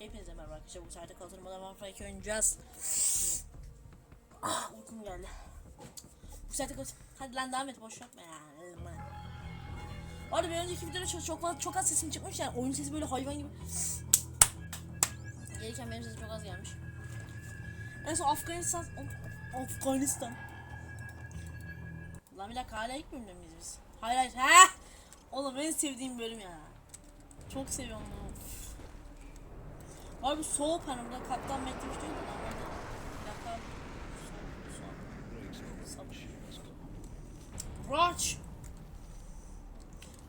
Hepinize merhaba arkadaşlar. Bu saatte kaldırmadan Warfare oynayacağız. ah uykum geldi. Bu saatte kaldır... Hadi lan devam et boş yapma ya. Bu arada bir önceki videoda çok, çok, fazla- çok az sesim çıkmış yani oyun sesi böyle hayvan gibi. Gelirken benim sesim çok az gelmiş. En son Afganistan... Af- Afganistan. Lan bir dakika hala ilk bölümde miyiz biz? Hayır hayır. Ha! Oğlum en sevdiğim bölüm ya. Çok seviyorum bunu. Bu soğuk hani burada kaptan metmiş diyor da normalde. Yakar. Roach.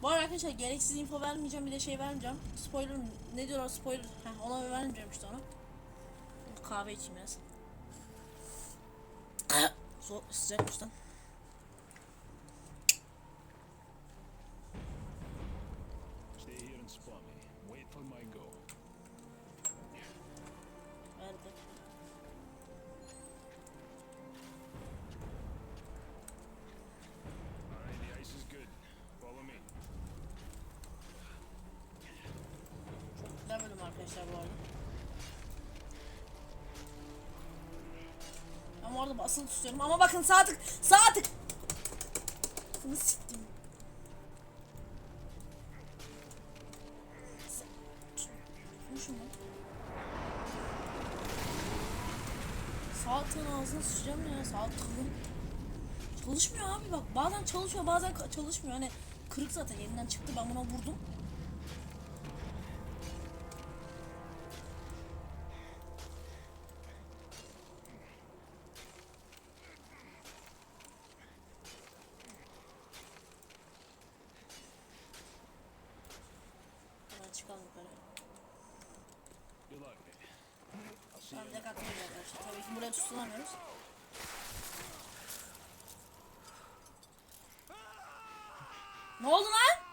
Bu arada arkadaşlar gereksiz info vermeyeceğim bir de şey vermeyeceğim. Spoiler ne diyorlar spoiler? Heh, ona vermeyeceğim işte ona. Kahve içeyim biraz. Soğuk sıcakmış lan. Arkadaşlar bu arada. Ben bu arada basılı tutuyorum ama bakın sağ tık sağ tık. Bunu siktim. Tutmuşum lan. Sağ ağzına sıçacağım ya sağ. Çalışmıyor abi bak bazen çalışıyor bazen çalışmıyor hani kırık zaten yerinden çıktı ben buna vurdum. You. direkt atlayacağız arkadaşlar. Tabii ki buraya tutulamıyoruz. Ne oldu lan?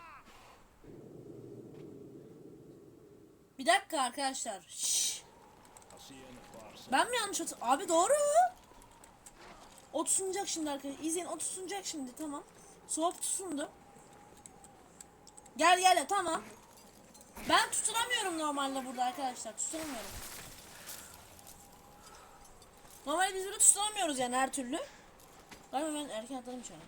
Bir dakika arkadaşlar. Şşş. Ben mi yanlış hatırlıyorum? Abi doğru. O tutunacak şimdi arkadaşlar. İzleyin o tutunacak şimdi tamam. Soğuk tutundu. Gel gel tamam. Ben tutunamıyorum normalde burada arkadaşlar. Tutunamıyorum. Normalde biz burada tutunamıyoruz yani her türlü. Galiba ben erken atladım şu an.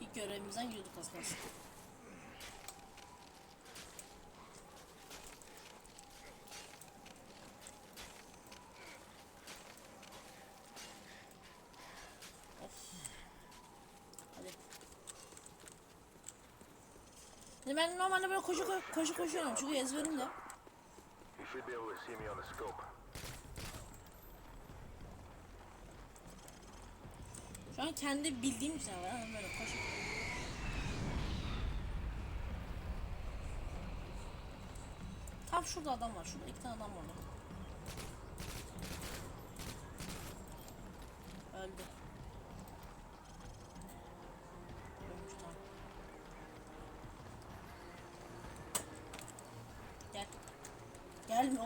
İlk görevimizden. Hadi. Şimdi ben normalde böyle koşu ko- koşu koşuyorum çünkü ezberimde. You should be able to see me on the scope. Şu an kendi bildiğim bir şey var. ama Böyle koşu. Tam şurada adam var. Şurada iki tane adam var. Let's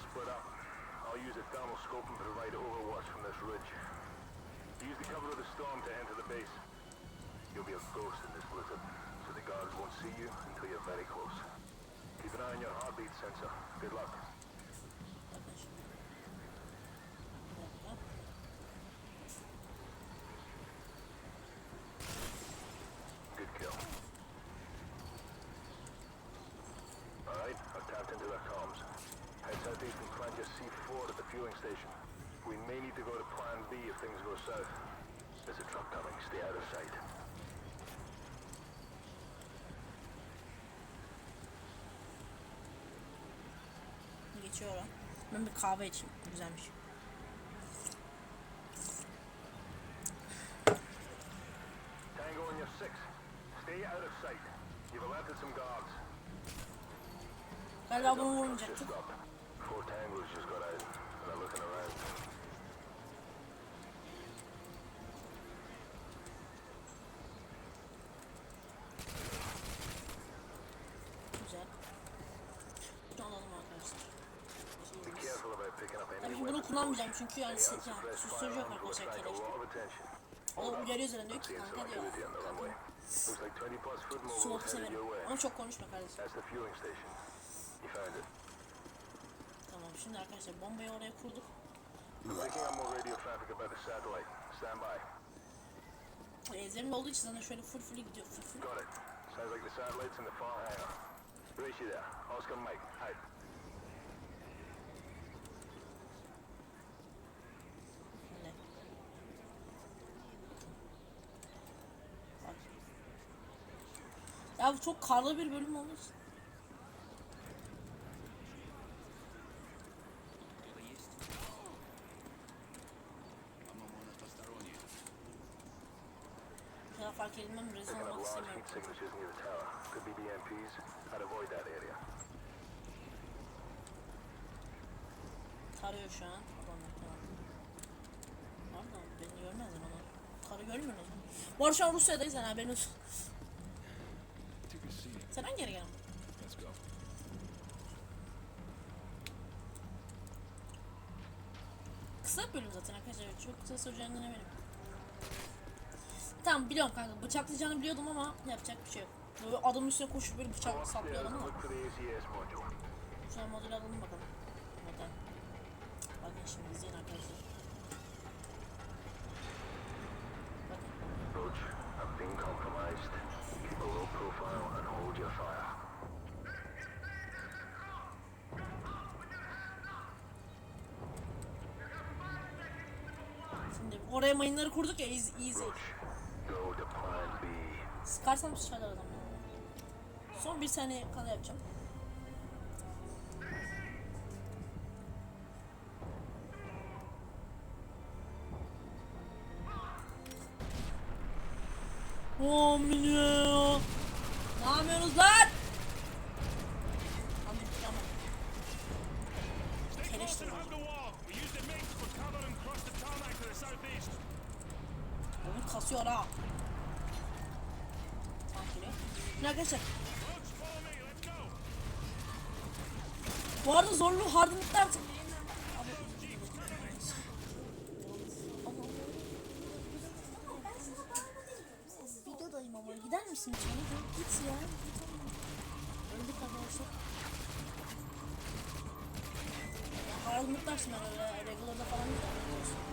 split up. I'll use a thermal scope and provide overwatch from this ridge. Use the cover of the storm to enter the base. You'll be a ghost in this blizzard, so the guards won't see you until you're very close. Keep an eye on your heartbeat sensor. Good luck. C4 at the fueling station. We may need to go to plan B if things go south. There's a truck coming. Stay out of sight. Geçiyor o. Ben bir kahve içeyim. Güzelmiş. Tango on your six. Stay out of sight. You've alerted some guards. Galiba bunu Just vurmayacaktık. four tangos just got out and are looking around. Güzel. Alalım arkadaşlar. Tabii hani ki bunu kullanmayacağım çünkü yani, yani susturucu yok arkadaşlar keleşte. O uyarıyor zaten diyor ki kanka diyor. Kanka. Severim. Ama çok konuşma kardeşim şimdi arkadaşlar bombayı oraya kurduk. I'm picking up more radio traffic about the satellite. Stand by. E, zemin olduğu için zaten şöyle full full gidiyor full full. Got it. Sounds like the satellite's in the far hangar. Brace you there. Oscar Mike. Bak. Ya bu çok karlı bir bölüm olmuş. Signatures near the tower. Could be DMPs. I'd avoid that area. Tarıyor şu an adamlar tamam. Pardon beni görmezler onlar. Karı görmüyor zaman. Bu arada şu an Rusya'dayız yani haberin olsun. Sen hangi yere geldin? Let's go. Kısa bir bölüm zaten arkadaşlar. Çok kısa süreceğinden eminim. Tamam biliyorum kanka. Bıçaklayacağını biliyordum ama yapacak bir şey yok. Böyle adamın üstüne koşup böyle bıçak saplıyor adam and ama. look for the ACS module. Şu an modülü alalım bakalım. Model. Bakın şimdi izleyin arkadaşlar. Bakın. Şimdi oraya mayınları kurduk ya easy. easy. Sıkarsam sıçarlar adam ya. Son bir saniye kala yapacağım. Oh milyon. Ne yapıyorsunuz lan? Tamam, tamam. Stay Şimdi arkadaşlar. Bu arada zorlu hardlıklar Videodayım ama gider misin içeri? Git ya. Öldük arkadaşlar. Hardlıklar şimdi öyle regularda falan değil.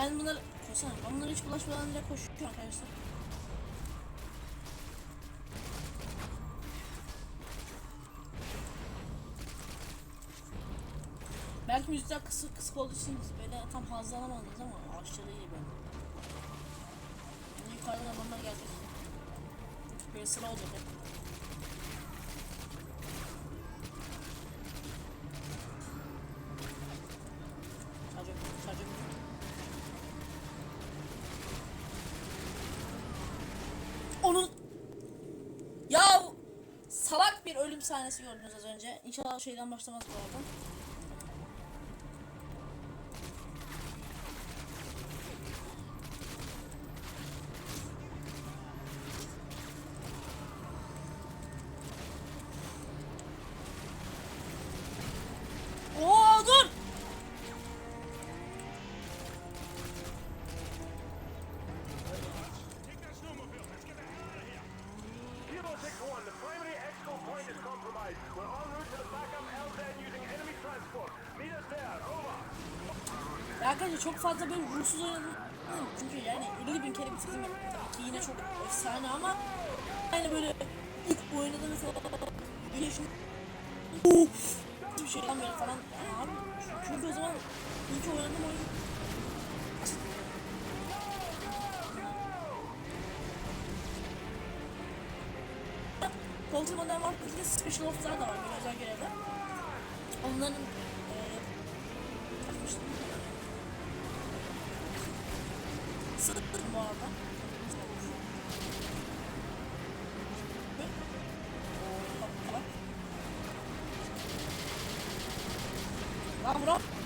Ben bunları koşsana. Ben bunları hiç bulaşmadan direkt koşuyorum arkadaşlar. Belki müzikler kısık kısık olduğu böyle tam haz alamadınız ama aşırı iyi böyle. Şimdi yukarıdan adamlar gelecek. Böyle sıra olacak ölüm sahnesi gördünüz az önce. İnşallah şeyden başlamaz bu arada. Oo dur. Take that snowmobile. Let's get the hell out of here. Kilo 6-1, the primary exco point is compromised. We're en route to the backup LZ using enemy transport. Meet us there. Over. Arkadaşlar çok fazla böyle ruhsuz oynadım. Çünkü yani 50 bin kere bitirdim. Ki yine çok efsane ama yani böyle ilk oynadı mesela bir yaşım Uf, bir şeyden böyle falan yani abi çünkü o zaman ilk oynadığım oyun Colton Modern Warfare 2'de Special Ops'lar da var böyle özel görevler. Onların yapmıştım. ısıttım bu arada. Lan bro.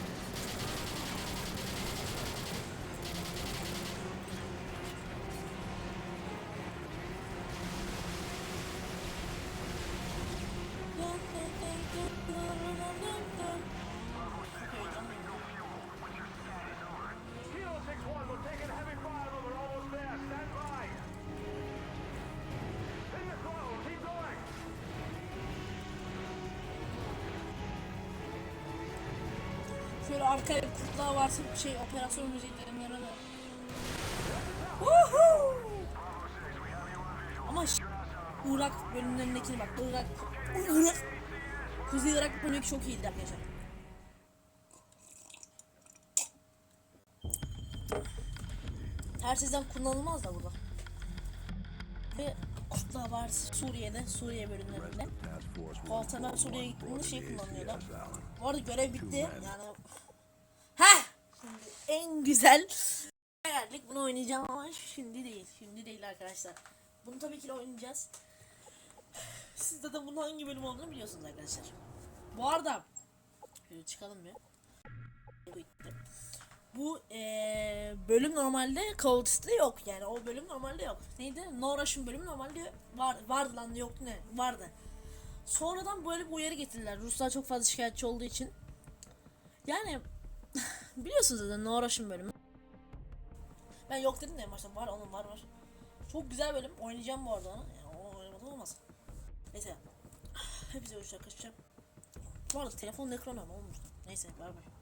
Şöyle arkaya bir kurtlar varsa şey operasyon öyle. Woohoo! Ama Irak bölümlerindekini bak Irak Irak Kuzey Irak bölümündeki çok iyiydi arkadaşlar. Her sizden kullanılmaz da burada. Ve Kurtlar Vadisi Suriye'de, Suriye bölümlerinde. Altanlar Suriye'ye gittiğinde şey kullanıyorlar. Bu arada görev bitti. Yani en güzel geldik. Bunu oynayacağım ama şimdi değil. Şimdi değil arkadaşlar. Bunu tabii ki de oynayacağız. Siz de, bunun hangi bölüm olduğunu biliyorsunuz arkadaşlar. Bu arada çıkalım bir. Bu eee, bölüm normalde Duty'de yok yani o bölüm normalde yok. Neydi? No Rush'ın bölümü normalde var, vardı lan yok ne vardı. Sonradan böyle bir uyarı getirdiler. Ruslar çok fazla şikayetçi olduğu için. Yani biliyorsunuz zaten No Rush'ın bölümü. Ben yok dedim de en başta var onun var var. Çok güzel bölüm. Oynayacağım bu arada onu. Yani o oynamadan olmaz. Neyse. Hepinize hoşça kaçacağım. Bu arada telefonun ekranı ama olmuş. Neyse bay bay.